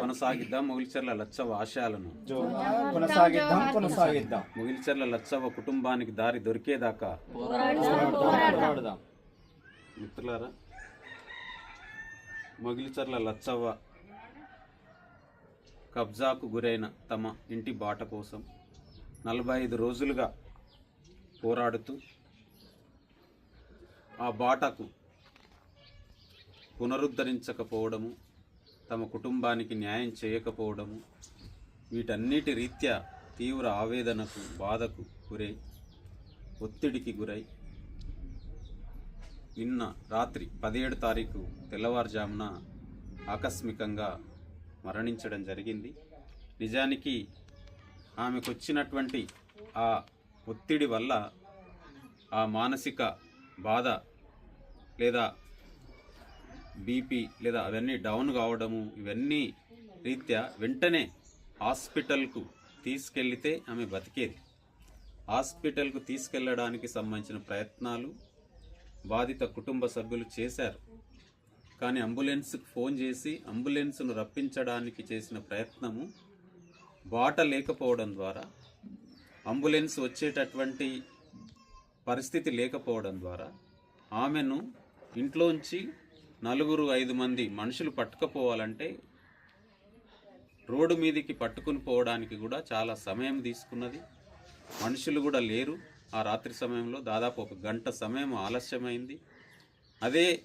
కొనసాగిద్దాం. ముగిల్చర్ల లచ్చవ ఆశయాలను కొనసాగిద్దాం కొనసాగిద్దాం. ముగిల్చర్ల లచ్చవ కుటుంబానికి దారి దొరికేదాకా పోరాడదాం మిత్రులారా మొగిలిచర్ల లచ్చవ్వ కబ్జాకు గురైన తమ ఇంటి బాట కోసం నలభై ఐదు రోజులుగా పోరాడుతూ ఆ బాటకు పునరుద్ధరించకపోవడము తమ కుటుంబానికి న్యాయం చేయకపోవడము వీటన్నిటి రీత్యా తీవ్ర ఆవేదనకు బాధకు గురై ఒత్తిడికి గురై నిన్న రాత్రి పదిహేడు తారీఖు తెల్లవారుజామున ఆకస్మికంగా మరణించడం జరిగింది. నిజానికి ఆమెకు వచ్చినటువంటి ఆ ఒత్తిడి వల్ల ఆ మానసిక బాధ లేదా బీపీ లేదా అవన్నీ డౌన్ కావడము ఇవన్నీ రీత్యా వెంటనే హాస్పిటల్కు తీసుకెళ్ళితే ఆమె బతికేది. హాస్పిటల్కు తీసుకెళ్ళడానికి సంబంధించిన ప్రయత్నాలు బాధిత కుటుంబ సభ్యులు చేశారు. కానీ అంబులెన్స్కి ఫోన్ చేసి అంబులెన్స్ను రప్పించడానికి చేసిన ప్రయత్నము బాట లేకపోవడం ద్వారా అంబులెన్స్ వచ్చేటటువంటి పరిస్థితి లేకపోవడం ద్వారా ఆమెను ఇంట్లోంచి నలుగురు ఐదు మంది మనుషులు పట్టుకపోవాలంటే రోడ్డు మీదికి పట్టుకుని పోవడానికి కూడా చాలా సమయం తీసుకున్నది. మనుషులు కూడా లేరు. ఆ రాత్రి సమయంలో దాదాపు ఒక గంట సమయం ఆలస్యమైంది. అదే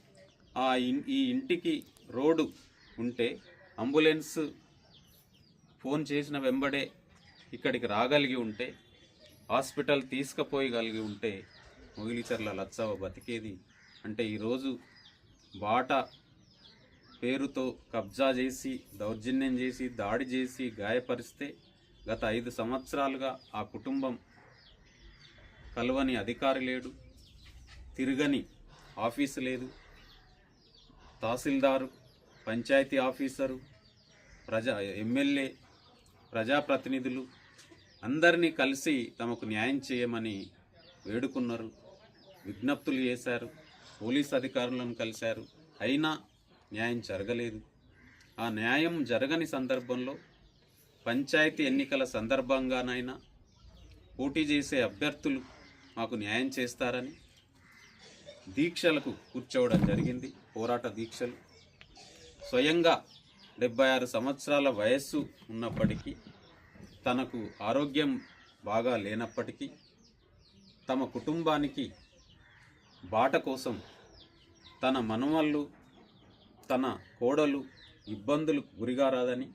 ఆ ఈ ఇంటికి రోడ్డు ఉంటే అంబులెన్స్ ఫోన్ చేసిన వెంబడే ఇక్కడికి రాగలిగి ఉంటే హాస్పిటల్ తీసుకుపోయగలిగి ఉంటే మొగిలిచర్ల లచ్చవ బతికేది. అంటే ఈరోజు బాట పేరుతో కబ్జా చేసి దౌర్జన్యం చేసి దాడి చేసి గాయపరిస్తే గత ఐదు సంవత్సరాలుగా ఆ కుటుంబం కలవని అధికారి లేడు తిరగని ఆఫీసు లేదు. తహసీల్దారు పంచాయతీ ఆఫీసరు ప్రజా ఎమ్మెల్యే ప్రజాప్రతినిధులు అందరినీ కలిసి తమకు న్యాయం చేయమని వేడుకున్నారు. విజ్ఞప్తులు చేశారు. పోలీస్ అధికారులను కలిశారు. అయినా న్యాయం జరగలేదు. ఆ న్యాయం జరగని సందర్భంలో పంచాయతీ ఎన్నికల సందర్భంగానైనా పోటీ చేసే అభ్యర్థులు మాకు న్యాయం చేస్తారని దీక్షలకు కూర్చోవడం జరిగింది. పోరాట దీక్షలు. స్వయంగా డెబ్బై ఆరు సంవత్సరాల వయస్సు ఉన్నప్పటికీ తనకు ఆరోగ్యం బాగా లేనప్పటికీ తమ కుటుంబానికి బాట కోసం తన మనవళ్ళు తన కోడలు ఇబ్బందులు గురిగారాదని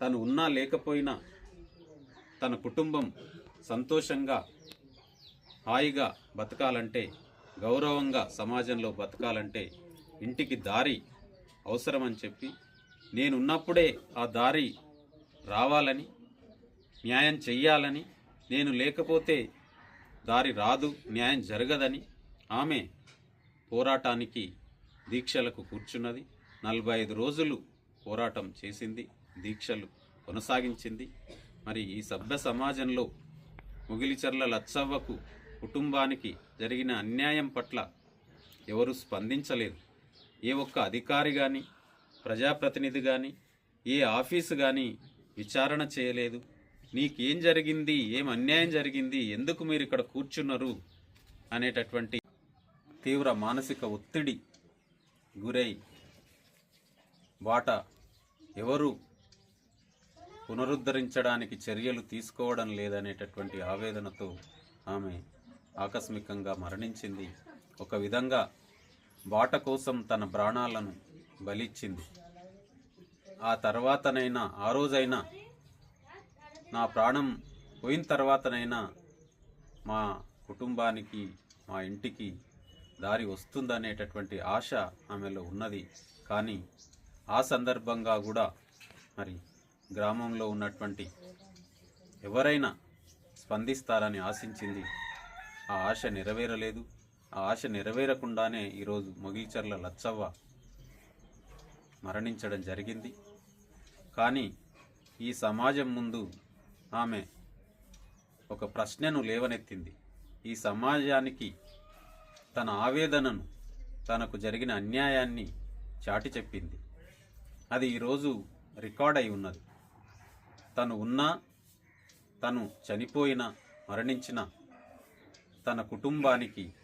తను ఉన్నా లేకపోయినా తన కుటుంబం సంతోషంగా హాయిగా బతకాలంటే గౌరవంగా సమాజంలో బతకాలంటే ఇంటికి దారి అవసరమని చెప్పి నేనున్నప్పుడే ఆ దారి రావాలని న్యాయం చెయ్యాలని నేను లేకపోతే దారి రాదు న్యాయం జరగదని ఆమె పోరాటానికి దీక్షలకు కూర్చున్నది. నలభై ఐదు రోజులు పోరాటం చేసింది దీక్షలు కొనసాగించింది. మరి ఈ సభ్య సమాజంలో ముగిలిచర్ల లచ్చవ్వకు కుటుంబానికి జరిగిన అన్యాయం పట్ల ఎవరు స్పందించలేదు. ఏ ఒక్క అధికారి కానీ ప్రజాప్రతినిధి కానీ ఏ ఆఫీసు కానీ విచారణ చేయలేదు. నీకేం జరిగింది ఏం అన్యాయం జరిగింది ఎందుకు మీరు ఇక్కడ కూర్చున్నారు అనేటటువంటి తీవ్ర మానసిక ఒత్తిడి గురై బాట ఎవరు పునరుద్ధరించడానికి చర్యలు తీసుకోవడం లేదనేటటువంటి ఆవేదనతో ఆమె ఆకస్మికంగా మరణించింది. ఒక విధంగా బాట కోసం తన ప్రాణాలను బలిచ్చింది. ఆ తర్వాతనైనా ఆ రోజైనా నా ప్రాణం పోయిన తర్వాతనైనా మా కుటుంబానికి మా ఇంటికి దారి వస్తుందనేటటువంటి ఆశ ఆమెలో ఉన్నది. కానీ ఆ సందర్భంగా కూడా మరి గ్రామంలో ఉన్నటువంటి ఎవరైనా స్పందిస్తారని ఆశించింది. ఆ ఆశ నెరవేరలేదు. ఆ ఆశ నెరవేరకుండానే ఈరోజు మొగిల్చర్ల లచ్చవ్వ మరణించడం జరిగింది. కానీ ఈ సమాజం ముందు ఆమె ఒక ప్రశ్నను లేవనెత్తింది. ఈ సమాజానికి తన ఆవేదనను తనకు జరిగిన అన్యాయాన్ని చాటి చెప్పింది. అది ఈరోజు రికార్డ్ అయి ఉన్నది. తను ఉన్నా తను చనిపోయిన మరణించిన తన కుటుంబానికి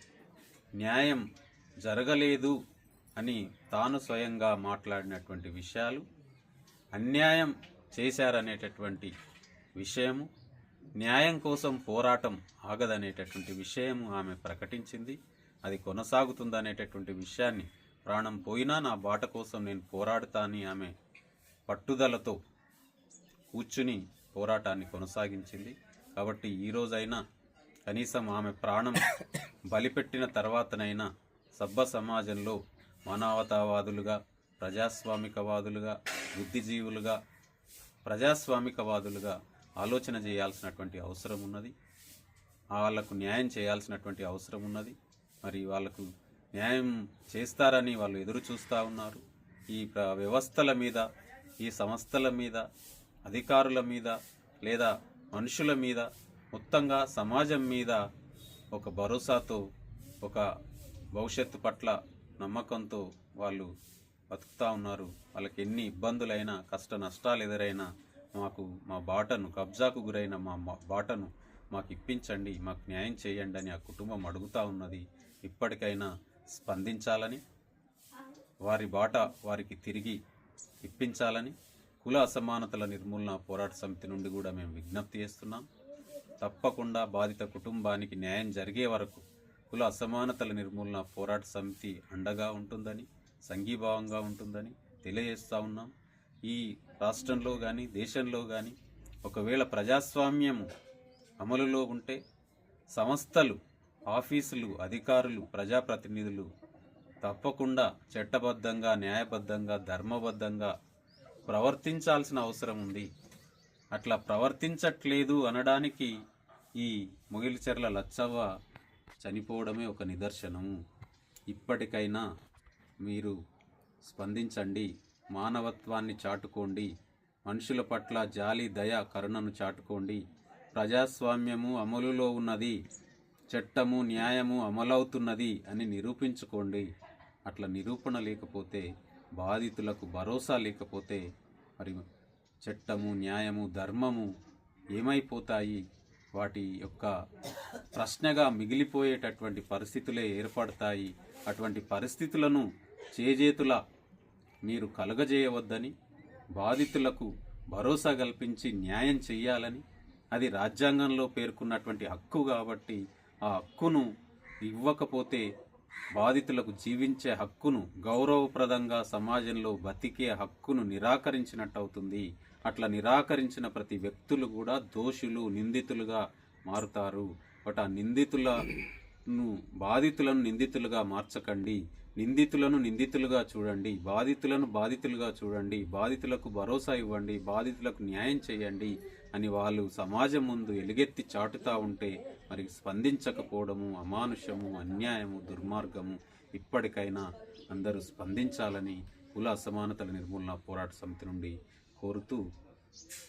న్యాయం జరగలేదు అని తాను స్వయంగా మాట్లాడినటువంటి విషయాలు అన్యాయం చేశారనేటటువంటి విషయము న్యాయం కోసం పోరాటం ఆగదనేటటువంటి విషయము ఆమె ప్రకటించింది. అది కొనసాగుతుందనేటటువంటి విషయాన్ని ప్రాణం పోయినా నా బాట కోసం నేను పోరాడుతా అని ఆమె పట్టుదలతో కూర్చుని పోరాటాన్ని కొనసాగించింది. కాబట్టి ఈ రోజైనా కనీసం ఆమె ప్రాణం బలిపెట్టిన తర్వాతనైనా సభ్య సమాజంలో మానవతావాదులుగా ప్రజాస్వామికవాదులుగా బుద్ధిజీవులుగా ప్రజాస్వామికవాదులుగా ఆలోచన చేయాల్సినటువంటి అవసరం ఉన్నది. వాళ్ళకు న్యాయం చేయాల్సినటువంటి అవసరం ఉన్నది. మరి వాళ్ళకు న్యాయం చేస్తారని వాళ్ళు ఎదురు చూస్తూ ఉన్నారు. ఈ వ్యవస్థల మీద ఈ సంస్థల మీద అధికారుల మీద లేదా మనుషుల మీద మొత్తంగా సమాజం మీద ఒక భరోసాతో ఒక భవిష్యత్తు పట్ల నమ్మకంతో వాళ్ళు బతుకుతూ ఉన్నారు. వాళ్ళకి ఎన్ని ఇబ్బందులైనా కష్ట నష్టాలు ఎదురైనా మాకు మా బాటను కబ్జాకు గురైన మా బాటను మాకు ఇప్పించండి మాకు న్యాయం చేయండి అని ఆ కుటుంబం అడుగుతా ఉన్నది. ఇప్పటికైనా స్పందించాలని వారి బాట వారికి తిరిగి ఇప్పించాలని కుల అసమానతల నిర్మూలన పోరాట సమితి నుండి కూడా మేము విజ్ఞప్తి చేస్తున్నాం. తప్పకుండా బాధిత కుటుంబానికి న్యాయం జరిగే వరకు కుల అసమానతల నిర్మూలన పోరాట సమితి అండగా ఉంటుందని సంఘీభావంగా ఉంటుందని తెలియజేస్తూ ఉన్నాం. ఈ రాష్ట్రంలో కానీ దేశంలో కానీ ఒకవేళ ప్రజాస్వామ్యము అమలులో ఉంటే సంస్థలు ఆఫీసులు అధికారులు ప్రజాప్రతినిధులు తప్పకుండా చట్టబద్ధంగా న్యాయబద్ధంగా ధర్మబద్ధంగా ప్రవర్తించాల్సిన అవసరం ఉంది. అట్లా ప్రవర్తించట్లేదు అనడానికి ఈ మొగిలిచెర్ల లచ్చవ్వ చనిపోవడమే ఒక నిదర్శనము ఇప్పటికైనా మీరు స్పందించండి మానవత్వాన్ని చాటుకోండి మనుషుల పట్ల జాలి దయ కరుణను చాటుకోండి. ప్రజాస్వామ్యము అమలులో ఉన్నది చట్టము న్యాయము అమలవుతున్నది అని నిరూపించుకోండి. అట్లా నిరూపణ లేకపోతే బాధితులకు భరోసా లేకపోతే మరి చట్టము న్యాయము ధర్మము ఏమైపోతాయి? వాటి యొక్క ప్రశ్నగా మిగిలిపోయేటటువంటి పరిస్థితులే ఏర్పడతాయి. అటువంటి పరిస్థితులను చేజేతుల మీరు కలగజేయవద్దని బాధితులకు భరోసా కల్పించి న్యాయం చేయాలని అది రాజ్యాంగంలో పేర్కొన్నటువంటి హక్కు కాబట్టి ఆ హక్కును ఇవ్వకపోతే బాధితులకు జీవించే హక్కును గౌరవప్రదంగా సమాజంలో బతికే హక్కును నిరాకరించినట్టు అవుతుంది అట్లా నిరాకరించిన ప్రతి వ్యక్తులు కూడా దోషులు నిందితులుగా మారుతారు. బట్ ఆ నిందితులను బాధితులను నిందితులుగా మార్చకండి. నిందితులను నిందితులుగా చూడండి. బాధితులను బాధితులుగా చూడండి. బాధితులకు భరోసా ఇవ్వండి. బాధితులకు న్యాయం చేయండి. అని వాళ్ళు సమాజం ముందు ఎలుగెత్తి చాటుతా ఉంటే మరి స్పందించకపోవడము అమానుషము అన్యాయము దుర్మార్గము ఇప్పటికైనా అందరూ స్పందించాలని కుల అసమానతల నిర్మూలన పోరాట సమితి నుండి కోరుతూ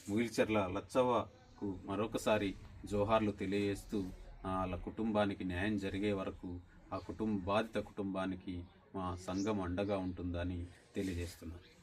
ముగిల్చెర్ల లచ్చవ్వకు మరొకసారి జోహార్లు తెలియజేస్తూ వాళ్ళ కుటుంబానికి న్యాయం జరిగే వరకు ఆ కుటుంబ బాధిత కుటుంబానికి మా సంఘం అండగా ఉంటుందని తెలియజేస్తున్నారు